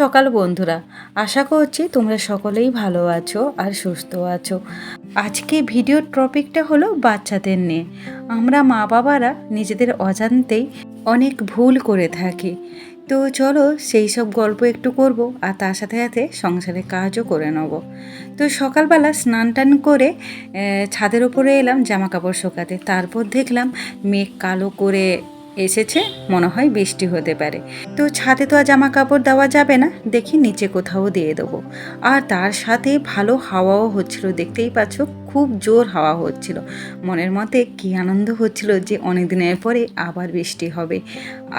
সকাল, বন্ধুরা। আশা করছি তোমরা সকলেই ভালো আছো আর সুস্থ আছো। আজকে ভিডিওর টপিকটা হলো বাচ্চাদের নিয়ে। আমরা মা বাবারা নিজেদের অজান্তেই অনেক ভুল করে থাকি। তো চলো সেই সব গল্প একটু করব আর তার সাথে সাথে সংসারের কাজও করে নেব। তো সকালবেলা স্নান টান করে ছাদের ওপরে এলাম জামা কাপড় শোকাতে। তারপর দেখলাম মেঘ কালো করে এসেছে, মনে হয় বৃষ্টি হতে পারে। তো ছাদে তো আর জামা কাপড় দেওয়া যাবে না, দেখি নিচে কোথাও দিয়ে দেবো। আর তার সাথে ভালো হাওয়াও হচ্ছিল, দেখতেই পাচ্ছ খুব জোর হাওয়া হচ্ছিল। মনের মতে কী আনন্দ হচ্ছিল যে অনেক দিনের পরে আবার বৃষ্টি হবে।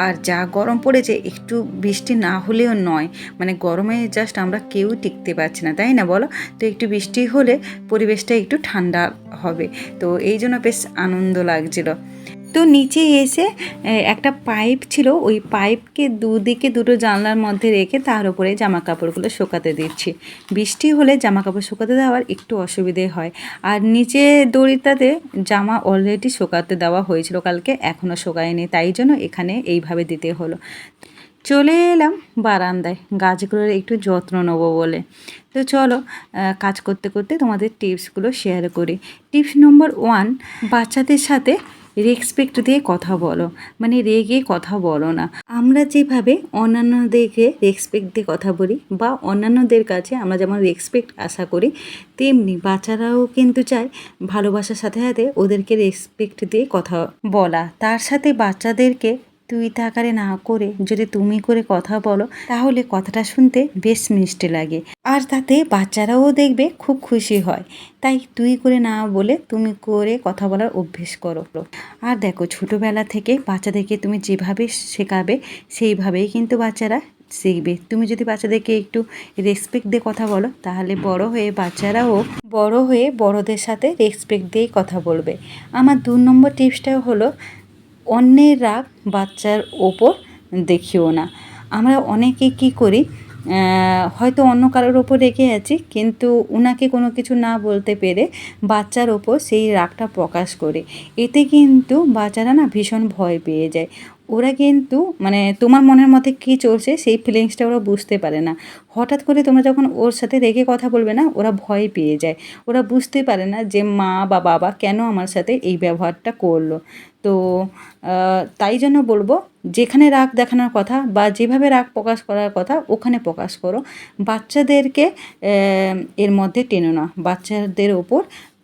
আর যা গরম পড়েছে, একটু বৃষ্টি না হলেও নয় মানে গরমে জাস্ট আমরা কেউ টিকতে পারছি না, তাই না বলো? তো একটু বৃষ্টি হলে পরিবেশটা একটু ঠান্ডা হবে। তো এই জন্য বেশ আনন্দ লাগছিল। তো নিচে এসে একটা পাইপ ছিল, ওই পাইপকে দুদিকে দুটো জানলার মধ্যে রেখে তার উপরে জামা কাপড়গুলো শুকাতে দিচ্ছি। বৃষ্টি হলে জামা কাপড় শুকাতে দেওয়ার একটু অসুবিধে হয়। আর নিচে দড়িটাতে জামা অলরেডি শুকাতে দেওয়া হয়েছিল, কালকে এখনও শুকায়নি, তাই জন্য এখানে এইভাবে দিতে হলো। চলে এলাম বারান্দায়, গাছগুলোর একটু যত্ন নেব বলে। তো চলো কাজ করতে করতে তোমাদের টিপসগুলো শেয়ার করি। টিপস নম্বর ওয়ান বাচ্চাদের সাথে রেসপেক্ট দিয়ে কথা বলো। মানে রেগে কথা বলো না। আমরা যেভাবে অন্যান্যদেরকে রেসপেক্ট দিয়ে কথা বলি বা অন্যান্যদের কাছে আমরা যেমন রেসপেক্ট আশা করি, তেমনি বাচ্চারাও কিন্তু চায় ভালোবাসার সাথে সাথে ওদেরকে রেসপেক্ট দিয়ে কথা বলা। তার সাথে বাচ্চাদেরকে তুই তাকারে না করে যদি তুমি করে কথা বলো, তাহলে কথাটা শুনতে বেশ মিষ্টি লাগে। আর তাতে বাচ্চারাও দেখবে খুব খুশি হয়। তাই তুই করে না বলে তুমি করে কথা বলার অভ্যেস করো। আর দেখো, ছোটোবেলা থেকে বাচ্চাদেরকে তুমি যেভাবে শেখাবে, সেইভাবেই কিন্তু বাচ্চারা শিখবে। তুমি যদি বাচ্চাদেরকে একটু রেসপেক্ট দিয়ে কথা বলো, তাহলে বড় হয়ে বাচ্চারাও বড় হয়ে বড়দের সাথে রেসপেক্ট দিয়েই কথা বলবে। আমার দু নম্বর টিপসটা হলো অন্যের রাগ বাচ্চার ওপর দেখিও না। আমরা অনেকে কি করি হয়তো অন্য কারোর ওপর রেখে আছি, কিন্তু ওনাকে কোনো কিছু না বলতে পেরে বাচ্চার ওপর সেই রাগটা প্রকাশ করে। এতে কিন্তু বাচ্চারা না ভীষণ ভয় পেয়ে যায়। ওরা কিন্তু মানে তোমার মনের মধ্যে কী চলছে সেই ফিলিংসটা ওরা বুঝতে পারে না। হঠাৎ করে তোমরা যখন ওর সাথে রেগে কথা বলবে না, ওরা ভয় পেয়ে যায়। ওরা বুঝতে পারে না যে মা বা বাবা কেন আমার সাথে এই ব্যবহারটা করল। তো তাই জন্য বলব, যেখানে রাগ দেখানোর কথা বা যেভাবে রাগ প্রকাশ করার কথা, ওখানে প্রকাশ করো। বাচ্চাদেরকে এর মধ্যে টেনো না বাচ্চাদের ওপর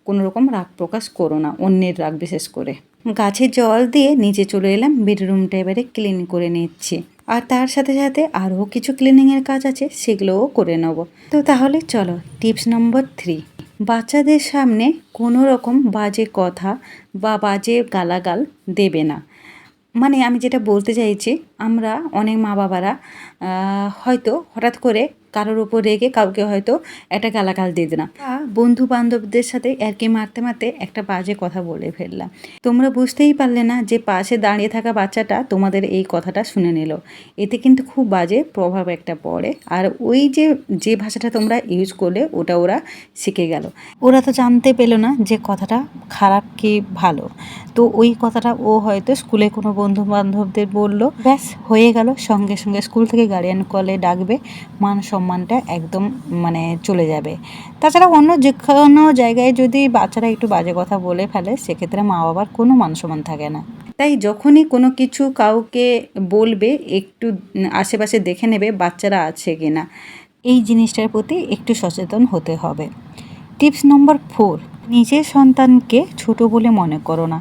কোনো রকম রাগ প্রকাশ করো না, অন্যের রাগ বিশেষ করে। গাছে জল দিয়ে নিচে চলে এলাম, বেডরুমটা এবারে ক্লিন করে নিচ্ছি। আর তার সাথে সাথে আরও কিছু ক্লিনিংয়ের কাজ আছে, সেগুলোও করে নেব। তো তাহলে চলো টিপস নম্বর থ্রি বাচ্চাদের সামনে কোনো রকম বাজে কথা বা বাজে গালাগাল দেবে না। মানে আমি যেটা বলতে চাইছি, আমরা অনেক মা বাবারা হয়তো হঠাৎ করে কারোর ওপর রেগে কাউকে হয়তো একটা গালাগাল দিয়ে বা বন্ধু বান্ধবদের সাথে আর কি মারতে মারতে একটা বাজে কথা বলে ফেললাম। তোমরা বুঝতেই পারলে না যে পাশে দাঁড়িয়ে থাকা বাচ্চাটা তোমাদের এই কথাটা শুনে নিল। এতে কিন্তু খুব বাজে প্রভাব একটা পড়ে। আর ওই যে যে ভাষাটা তোমরা ইউজ করলে ওটা ওরা শিখে গেল। ওরা তো জানতে পেল না যে কথাটা খারাপ কি ভালো। তো ওই কথাটা ও হয়তো স্কুলে কোনো বন্ধু বান্ধবদের বলল। ব্যাস, হয়ে গেল। সঙ্গে সঙ্গে স্কুল থেকে গার্ডিয়ান কলে ডাকবে। মান সম্মানটা একদম মানে চলে যাবে। তাছাড়া অন্য যে কোনো জায়গায় যদি বাচ্চারা একটু বাজে কথা বলে ফেলে, সেক্ষেত্রে মা বাবার কোনো মান সম্মান থাকে না। তাই যখনই কোনো কিছু কাউকে বলবে, একটু আশেপাশে দেখে নেবে বাচ্চারা আছে কি না এই জিনিসটার প্রতি একটু সচেতন হতে হবে। টিপস নম্বর ফোর, নিজের সন্তানকে ছোট বলে মনে করো না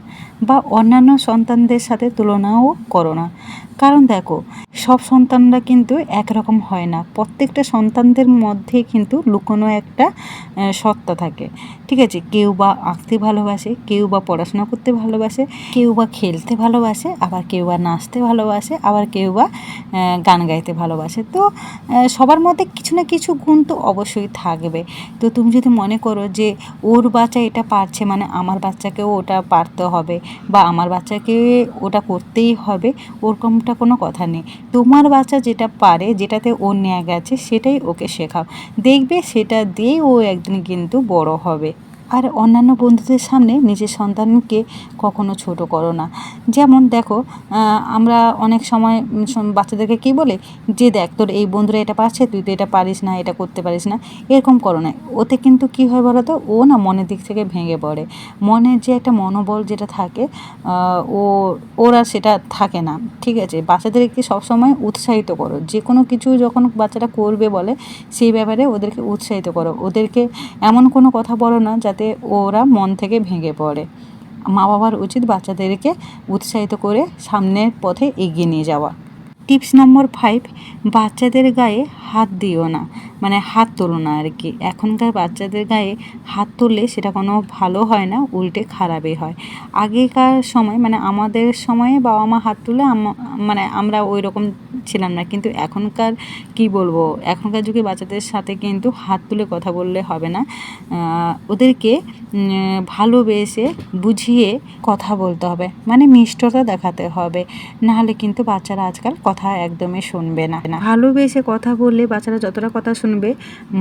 বা অন্যান্য সন্তানদের সাথে তুলনাও করো না। কারণ দেখো সব সন্তানরা কিন্তু একরকম হয় না। প্রত্যেকটা সন্তানদের মধ্যে কিন্তু লুকোনো একটা সত্তা থাকে। ঠিক আছে? কেউ বা আঁকতে ভালোবাসে, কেউ বা পড়াশোনা করতে ভালোবাসে, কেউ বা খেলতে ভালোবাসে, আবার কেউ বা নাচতে ভালোবাসে, আবার কেউ বা গান গাইতে ভালোবাসে। তো সবার মধ্যে কিছু না কিছু গুণ তো অবশ্যই থাকবে। তো তুমি যদি মনে করো যে ওর বাচ্চা এটা পারছে মানে আমার বাচ্চাকেও ওটা পারতে হবে বা আমার বাচ্চাকে ওটা করতেই হবে, ওরকমটা কোনো কথা নেই। তোমার বাচ্চা যেটা পারে, যেটাতে ও ন্যাক আছে, সেটাই ওকে শেখাও। দেখবে সেটা দিয়েই ও একদিন কিন্তু বড় হবে। আর অন্যান্য বন্ধুদের সামনে নিজের সন্তানকে কখনো ছোট করো না। যেমন দেখো আমরা অনেক সময় বাচ্চাদেরকে কী বলে? যে দেখ, তোর এই বন্ধুরা এটা পারছে, তুই তো এটা পারিস না, এটা করতে পারিস না, এরকম করো না। ওতে কিন্তু কী হয় বলো তো ও না মনের দিক থেকে ভেঙে পড়ে। মনের যে একটা মনোবল যেটা থাকে ও, ওর আর সেটা থাকে না, ঠিক আছে? বাচ্চাদেরকে সবসময় উৎসাহিত করো। যে কোনো কিছু যখন বাচ্চারা করবে বলে, সেই ব্যাপারে ওদেরকে উৎসাহিত করো। ওদেরকে এমন কোনো কথা বলো না, যাতে ওরা মন থেকে ভেঙে পড়ে। মা বাবার উচিত বাচ্চাদেরকে উৎসাহিত করে সামনের পথে এগিয়ে নিয়ে যাওয়া। টিপস নম্বর ফাইভ বাচ্চাদের গায়ে হাত দিও না মানে হাত তোলো না আর কি। এখনকার বাচ্চাদের গায়ে হাত তুললে সেটা কোনো ভালো হয় না, উল্টে খারাপই হয়। আগেকার সময় মানে আমাদের সময়ে বাবা মা হাত তুলে মানে আমরা ওই রকম ছিলাম না। কিন্তু এখনকার, কি বলব, এখনকার যুগে বাচ্চাদের সাথে কিন্তু হাত তুলে কথা বললে হবে না। ওদেরকে ভালোবেসে বুঝিয়ে কথা বলতে হবে। মানে মিষ্টতা দেখাতে হবে। নাহলে কিন্তু বাচ্চারা আজকাল কথা একদমই শুনবে না। ভালোবেসে কথা বললে বাচ্চারা যতটা কথা শুনবে,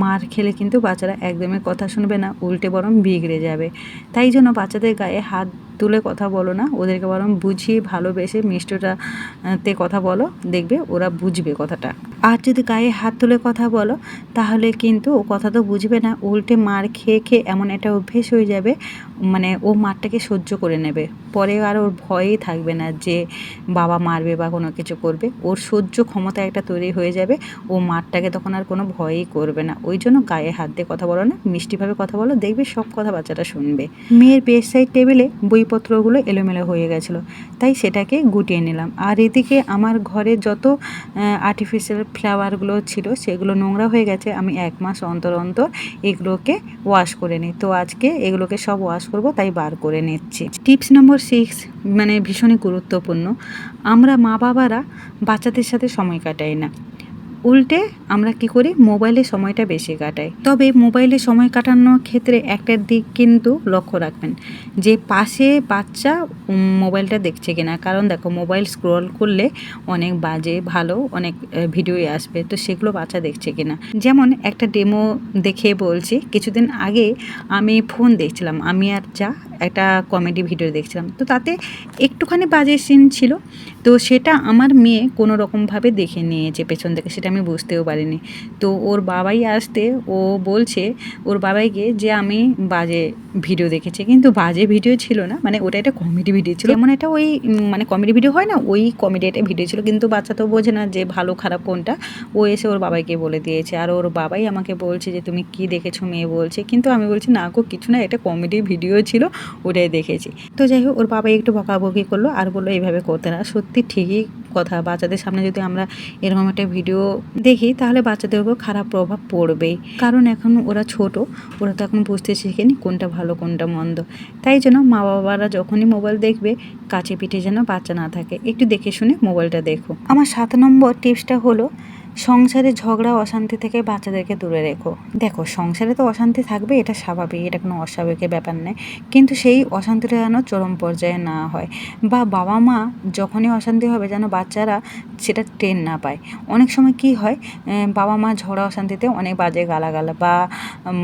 মার খেলে কিন্তু বাচ্চারা একদমই কথা শুনবে না, উল্টে বরং বিগড়ে যাবে। তাই জন্য বাচ্চাদের গায়ে হাত তুলে কথা বলো না। ওদেরকে বরং বুঝিয়ে, ভালোবেসে, মিষ্টটা তে কথা বলো। দেখবে ওরা বুঝবে কথাটা। আর যদি গায়ে হাত তুলে কথা বলো, তাহলে কিন্তু ও কথা তো বুঝবে না। উল্টে মার খেয়ে খেয়ে এমন একটা অভ্যেস হয়ে যাবে মানে ও মারটাকে সহ্য করে নেবে। পরে আর ওর ভয়ই থাকবে না যে বাবা মারবে বা কোনো কিছু করবে। ওর সহ্য ক্ষমতা একটা তৈরি হয়ে যাবে। ও মারটাকে তখন আর কোনো ভয়ই করবে না। ওই জন্য গায়ে হাত দিয়ে কথা বলো না, মিষ্টিভাবে কথা বলো, দেখবে সব কথা বাচ্চাটা শুনবে। মেয়ের বেড সাইড টেবিলে বইপত্রগুলো এলোমেলো হয়ে গেছিল। তাই সেটাকে গুটিয়ে নিলাম। আর এদিকে আমার ঘরে যত আর্টিফিশিয়াল ফ্লাওয়ারগুলো ছিল, সেগুলো নোংরা হয়ে গেছে। আমি এক মাস অন্তর অন্তর এগুলোকে ওয়াশ করে নিই। তো আজকে এগুলোকে সব ওয়াশ করব, তাই বার করে নিচ্ছি। টিপস নম্বর সিক্স মানে ভীষণই গুরুত্বপূর্ণ। আমরা মা বাবারা বাচ্চাদের সাথে সময় কাটাই না। উল্টে আমরা কি করি? মোবাইলে সময়টা বেশি কাটাই। তবে মোবাইলে সময় কাটানোর ক্ষেত্রে একটা দিক কিন্তু লক্ষ্য রাখবেন। যে পাশে বাচ্চা মোবাইলটা দেখছে কিনা। কারণ দেখো, মোবাইল স্ক্রল করলে অনেক বাজে, ভালো, অনেক ভিডিওই আসবে। তো সেগুলো বাচ্চা দেখছে কিনা। যেমন একটা ডেমো দেখে বলছি, কিছুদিন আগে আমি ফোন দেখছিলাম। আমি আর যা একটা কমেডি ভিডিও দেখছিলাম। তো তাতে একটুখানি বাজে সিন ছিল। তো সেটা আমার মেয়ে কোনো রকমভাবে দেখে নিয়েছে পেছন থেকে, সেটা আমি বুঝতেও পারিনি। তো ওর বাবাই আসতে, ও বলছে, ওর বাবাইকে যে আমি বাজে ভিডিও দেখেছি। কিন্তু বাজে ভিডিও ছিল না মানে ওটা একটা কমেডি ভিডিও ছিল। যেমন এটা ওই মানে কমেডি ভিডিও হয় না, ওই কমেডি একটা ভিডিও ছিল। কিন্তু বাচ্চা তো বোঝে না যে ভালো খারাপ কোনটা। ও এসে ওর বাবাইকে বলে দিয়েছে। আর ওর বাবাই আমাকে বলছে যে, তুমি কি দেখেছ? মেয়ে বলছে। কিন্তু আমি বলছি, না গো, কিছু না, এটা কমেডি ভিডিও ছিল। ওটাই দেখেছি। তো যাই হোক ওর বাবা একটু বকাবকি করল, আর বলল, এইভাবে করতে না। সত্যি ঠিকই কথা, বাচ্চাদের সামনে যদি আমরা এরকম একটা ভিডিও দেখি, তাহলে বাচ্চাদের উপর খারাপ প্রভাব পড়বেই। কারণ এখন ওরা ছোট, ওরা তো এখন বুঝতে শেখেনি কোনটা ভালো, কোনটা মন্দ। তাই জন্য মা বাবারা যখনই মোবাইল দেখবে, কাছে পিঠে যেন বাচ্চা না থাকে। একটু দেখে শুনে মোবাইলটা দেখো। আমার সাত নম্বর টিপসটা হলো সংসারে ঝগড়া, অশান্তি থেকে বাচ্চাদেরকে দূরে রেখো। দেখো, সংসারে তো অশান্তি থাকবে এটা স্বাভাবিক, এটা কোনো অস্বাভাবিকের ব্যাপার নয়। কিন্তু সেই অশান্তিটা যেন চরম পর্যায়ে না হয়। বা বাবা মা যখনই অশান্তি হবে, যেন বাচ্চারা সেটা টেন না পায়। অনেক সময় কি হয় বাবা মা ঝগড়া, অশান্তিতে অনেক বাজে গালাগালা বা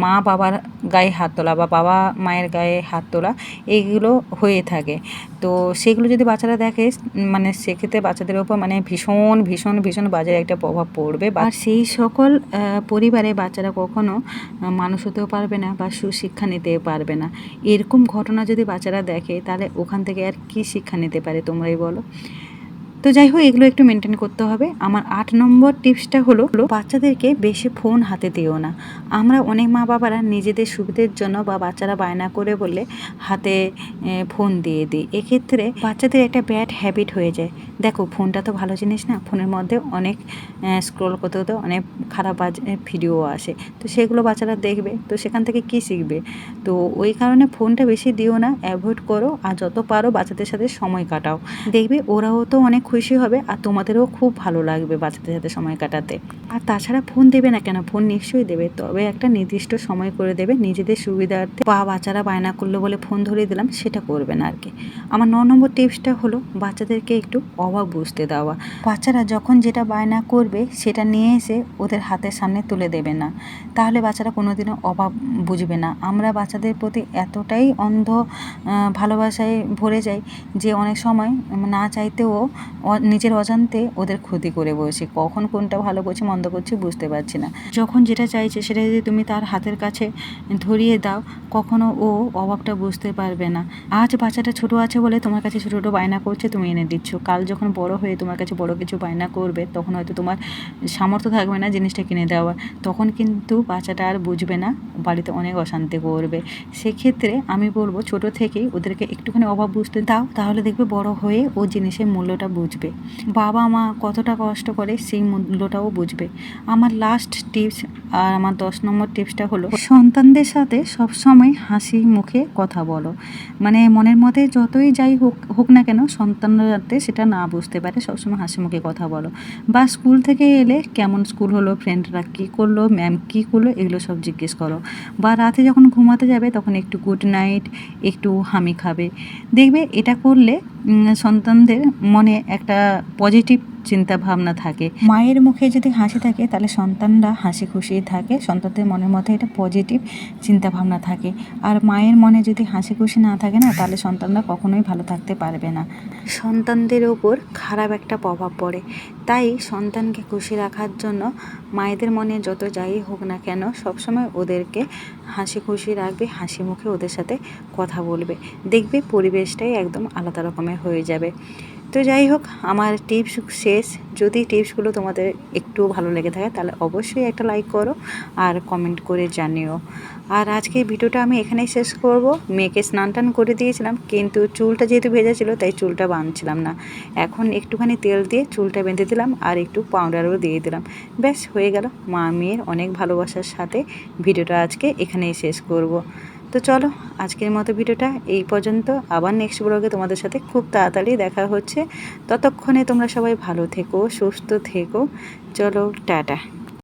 মা বাবার গায়ে হাত তোলা বা বাবা মায়ের গায়ে হাত তোলা এইগুলো হয়ে থাকে। তো সেগুলো যদি বাচ্চারা দেখে মানে সেক্ষেত্রে বাচ্চাদের ওপর মানে ভীষণ ভীষণ ভীষণ বাজে একটা প্রভাব পড়বে আর সেই সকল পরিবারে বাচ্চারা কখনো মানুষ হতেও পারবে না বা সুশিক্ষা নিতে পারবে না। এরকম ঘটনা যদি বাচ্চারা দেখে, তাহলে ওখান থেকে আর কি শিক্ষা নিতে পারে তোমরাই বলো? তো যাই হোক, এগুলো একটু মেনটেন করতে হবে। আমার আট নম্বর টিপসটা হলো বাচ্চাদেরকে বেশি ফোন হাতে দিও না। আমরা অনেক মা বাবারা নিজেদের সুবিধের জন্য বা বাচ্চারা বায়না করে বলে হাতে ফোন দিয়ে দিই। এক্ষেত্রে বাচ্চাদের একটা ব্যাড হ্যাবিট হয়ে যায়। দেখো ফোনটা তো ভালো জিনিস না ফোনের মধ্যে অনেক স্ক্রল করতে করতে অনেক খারাপ ভিডিও আসে। তো সেগুলো বাচ্চারা দেখবে, তো সেখান থেকে কী শিখবে? তো ওই কারণে ফোনটা বেশি দিও না অ্যাভয়েড করো, আর যত পারো বাচ্চাদের সাথে সময় কাটাও। দেখবে ওরাও তো অনেক খুশি হবে আর তোমাদেরও খুব ভালো লাগবে বাচ্চাদের সাথে সময় কাটাতে। আর তাছাড়া ফোন দেবে না কেন? ফোন নিশ্চয়ই দেবে। তবে একটা নির্দিষ্ট সময় করে দেবে। নিজেদের সুবিধার্থে বা বাচ্চারা বায়না করল বলে ফোন ধরিয়ে দিলাম, সেটা করবে না আর কি আমার ন নম্বর টিপসটা হলো বাচ্চাদেরকে একটু অভাব বুঝতে দেওয়া। বাচ্চারা যখন যেটা বায়না করবে, সেটা নিয়ে এসে ওদের হাতের সামনে তুলে দেবে না। তাহলে বাচ্চারা কোনোদিনও অভাব বুঝবে না। আমরা বাচ্চাদের প্রতি এতটাই অন্ধ ভালোবাসায় ভরে যাই যে অনেক সময় না চাইতেও নিজের অজান্তে ওদের ক্ষতি করে বসে কখন কোনটা ভালো করছি, মন্দ করছি বুঝতে পারছি না। যখন যেটা চাইছে সেটা যদি তুমি তার হাতের কাছে ধরিয়ে দাও, কখনো ও অভাবটা বুঝতে পারবে না। আজ বাচ্চাটা ছোট আছে বলে তোমার কাছে ছোটো ছোটো বায়না করছে, তুমি এনে দিচ্ছ। কাল যখন বড় হয়ে তোমার কাছে বড় কিছু বায়না করবে, তখন হয়তো তোমার সামর্থ্য থাকবে না জিনিসটা কিনে দেওয়ার। তখন কিন্তু বাচ্চাটা আর বুঝবে না, বাড়িতে অনেক অশান্তি করবে। সেক্ষেত্রে আমি বলব ছোট থেকেই ওদেরকে একটুখানি অভাব বুঝতে দাও, তাহলে দেখবে বড় হয়ে ও জিনিসের মূল্যটা বুঝবে। বাবা মা কতটা কষ্ট করে সেই মূল্যটাও বুঝবে। আমার লাস্ট টিপস আর আমার দশ নম্বর টিপসটা হলো, সন্তানদের সাথে সবসময় হাসি মুখে কথা বলো। মানে মনের মধ্যে যতই যাই হোক হোক না কেন সন্তানরা সেটা না বুঝতে পারে, সবসময় হাসি মুখে কথা বলো। বা স্কুল থেকে এলে কেমন স্কুল হলো ফ্রেন্ডরা কী করল ম্যাম কী করল, এগুলো সব জিজ্ঞেস করো। বা রাতে যখন ঘুমাতে যাবে তখন একটু গুড নাইট একটু হামি খাবে। দেখবে এটা করলে সন্তানদের মনে একটা পজিটিভ চিন্তা ভাবনা থাকে। মায়ের মুখে যদি হাসি থাকে তাহলে সন্তানরা হাসি খুশি থাকে। সন্তানদের মনের মধ্যে এটা পজিটিভ চিন্তা ভাবনা থাকে। আর মায়ের মনে যদি হাসি খুশি না থাকে না তাহলে সন্তানরা কখনোই ভালো থাকতে পারবে না। সন্তানদের ওপর খারাপ একটা প্রভাব পড়ে। তাই সন্তানকে খুশি রাখার জন্য মায়েদের মনে যত যাই হোক না কেন সবসময় ওদেরকে হাসি খুশি রাখবে হাসি মুখে ওদের সাথে কথা বলবে। দেখবে পরিবেশটাই একদম আলাদা রকমের হয়ে যাবে। তো যাই হোক, আমার টিপস শেষ। যদি টিপসগুলো তোমাদের একটু ভালো লেগে থাকে, তাহলে অবশ্যই একটা লাইক করো আর কমেন্ট করে জানিও। আর আজকে ভিডিওটা আমি এখানেই শেষ করব। মেয়েকে স্নান টান করে দিয়েছিলাম, কিন্তু চুলটা যেহেতু ভেজা ছিল, তাই চুলটা বাঁধছিলাম না। এখন একটুখানি তেল দিয়ে চুলটা বেঁধে দিলাম আর একটু পাউডারও দিয়ে দিলাম। ব্যাস, হয়ে গেল। মা মেয়ের অনেক ভালোবাসার সাথে ভিডিওটা আজকে এখানেই শেষ করব। তো চলো, আজকের মতো ভিডিওটা এই পর্যন্ত। আবার নেক্সট ব্লগে তোমাদের সাথে খুব তাড়াতাড়ি দেখা হচ্ছে। ততক্ষণে তোমরা সবাই ভালো থেকো, সুস্থ থেকো। চলো, টাটা।